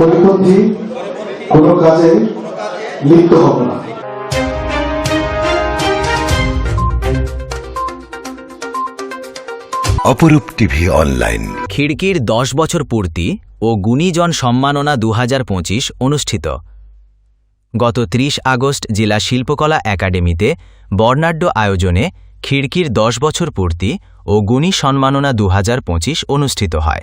পরিপন্থী কোনো কাজে লিপ্ত হব না। অপরূপ টিভি অনলাইন। খিড়কির দশ বছর পূর্তি ও গুণীজন সম্মাননা দু হাজার পঁচিশ অনুষ্ঠিত। গত ৩০ আগস্ট জেলা শিল্পকলা একাডেমিতে বর্ণাঢ্য আয়োজনে খিড়কির দশ বছর পূর্তি ও গুণী সম্মাননা দু হাজার পঁচিশ অনুষ্ঠিত হয়।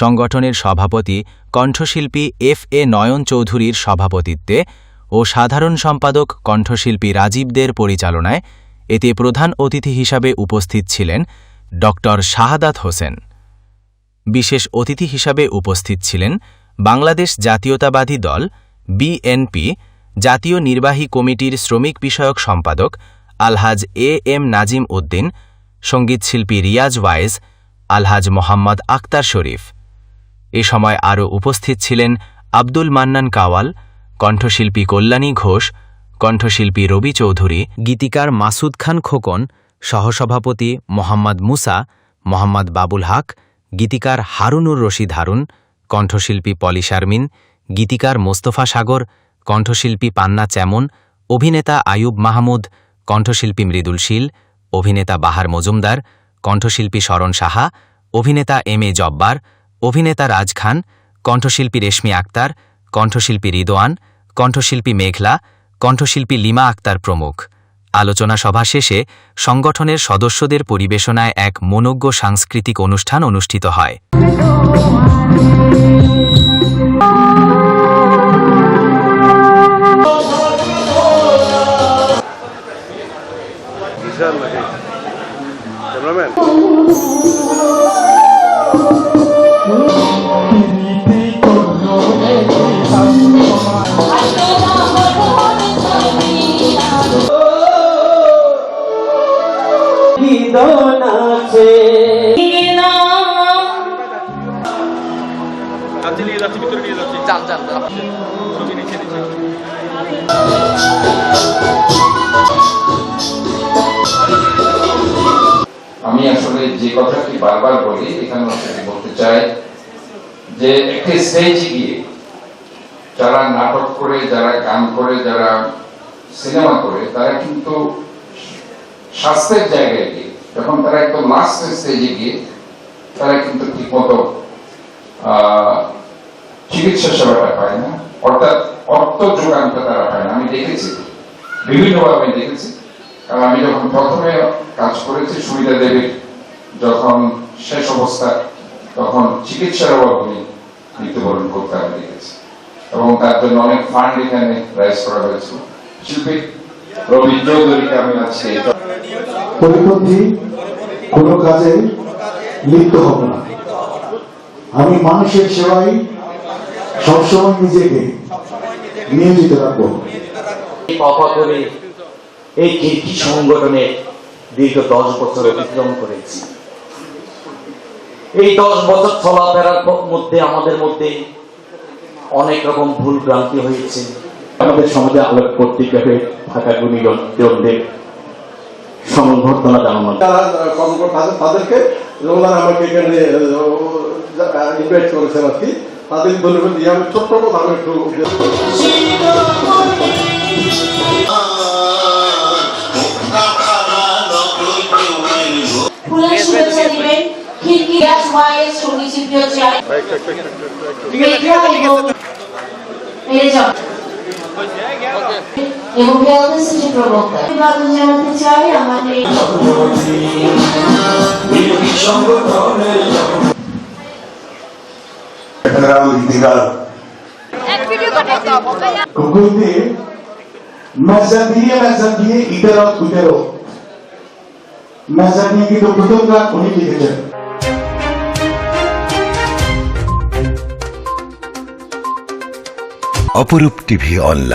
সংগঠনের সভাপতি কণ্ঠশিল্পী এফ এ নয়ন চৌধুরীর সভাপতিত্বে ও সাধারণ সম্পাদক কণ্ঠশিল্পী রাজীবদের পরিচালনায় এতে প্রধান অতিথি হিসাবে উপস্থিত ছিলেন ড. শাহাদাত হোসেন। বিশেষ অতিথি হিসাবে উপস্থিত ছিলেন বাংলাদেশ জাতীয়তাবাদী দল বিএনপি জাতীয় নির্বাহী কমিটির শ্রমিক বিষয়ক সম্পাদক আলহাজ এ এম নাজিম উদ্দিন, সঙ্গীতশিল্পী রিয়াজ ওয়াইজ আলহাজ মোহাম্মদ আক্তার শরীফ। এ সময় আরও উপস্থিত ছিলেন আব্দুল মান্নান কাওয়াল, কণ্ঠশিল্পী কল্যাণী ঘোষ, কণ্ঠশিল্পী রবি চৌধুরী, গীতিকার মাসুদ খান খোকন, সহসভাপতি মোহাম্মদ মুসা, মোহাম্মদ বাবুল হক, গীতিকার হারুনুর রশিদ হারুন, কণ্ঠশিল্পী পলি শারমিন, গীতিকার মোস্তফা সাগর, কণ্ঠশিল্পী পান্না চ্যামন, অভিনেতা আয়ুব মাহমুদ, কণ্ঠশিল্পী মৃদুল শীল, অভিনেতা বাহার মজুমদার, কণ্ঠশিল্পী শরণ সাহা, অভিনেতা এম এ জব্বার অভিনেতা রাজ খান, কণ্ঠশিল্পী রেশমি আক্তার, কণ্ঠশিল্পী রিদোয়ান, কণ্ঠশিল্পী মেঘলা, কণ্ঠশিল্পী লিমা আক্তার প্রমুখ। আলোচনা সভা শেষে সংগঠনের সদস্যদের পরিবেশনায় এক মনোজ্ঞ সাংস্কৃতিক অনুষ্ঠান অনুষ্ঠিত হয়। ছবি নিচে আমি আসলে যে কথাটি বারবার বলি এখানে সেটি বলতে চাই যে একটি স্টেজে গিয়ে যারা নাটক করে যারা গান করে যারা সিনেমা করে তারা কিন্তু স্বাস্থ্যের জায়গায় গিয়ে যখন তারা একদম লাস্ট স্টেজে গিয়ে তারা কিন্তু ঠিকমতো চিকিৎসা সেবাটা পায় না। অর্থাৎ অর্থ যোগানটা তারা পায় না। আমি দেখেছি, বিভিন্নভাবে আমি দেখেছি। কারণ আমি যখন প্রথমে কাজ করেছি, সুবিধা দেবীর যখন শেষ অবস্থা, তখন চিকিৎসার অভাব উনি মৃত্যুবরণ করতে আমি দেখেছি। এবং তার জন্য অনেক ফান্ড এখানে রাইজ করা হয়েছিল। শিল্পী রবি চৌধুরীকে আমি আজকে পরিপন্থী কোনো কাজে লিপ্ত হব না। আমি মানুষের সেবায় সবসময় নিজেকে নিয়োজিত রাখব। করে এই কীর্তি সংগঠনে দীর্ঘ দশ বছর অতিক্রম করেছি। এই দশ বছর চলাফেরার মধ্যে, আমাদের মধ্যে অনেক রকম ভুল ভ্রান্তি হয়েছে। আমাদের সমাজে আলোক পত্রিকা হয়ে থাকা গুণীজনদের সংবর্ধনা জানানো যারা কর্মকর্তা তাদের তাদেরকে ওনারা আমাকে এখানে ইনভাইট করেছেন আর কি। তাদের ধন্যবাদ দিয়ে আমি ছোট্ট কথা আমি একটু ফুলের শুভেচ্ছা দিবেন। খিড়কি এবং হেলথ সিটি প্রবক্তা অভিবাদন জানাতে চাই আমাদের গুগল দিয়ে মেজাবিয়ে মেজাবিয়ে ইতেরত উতেরো মেজাবিয়ে কিন্তু প্রথম গান উনি লিখেছেন অপরূপ টিভি অনলাইন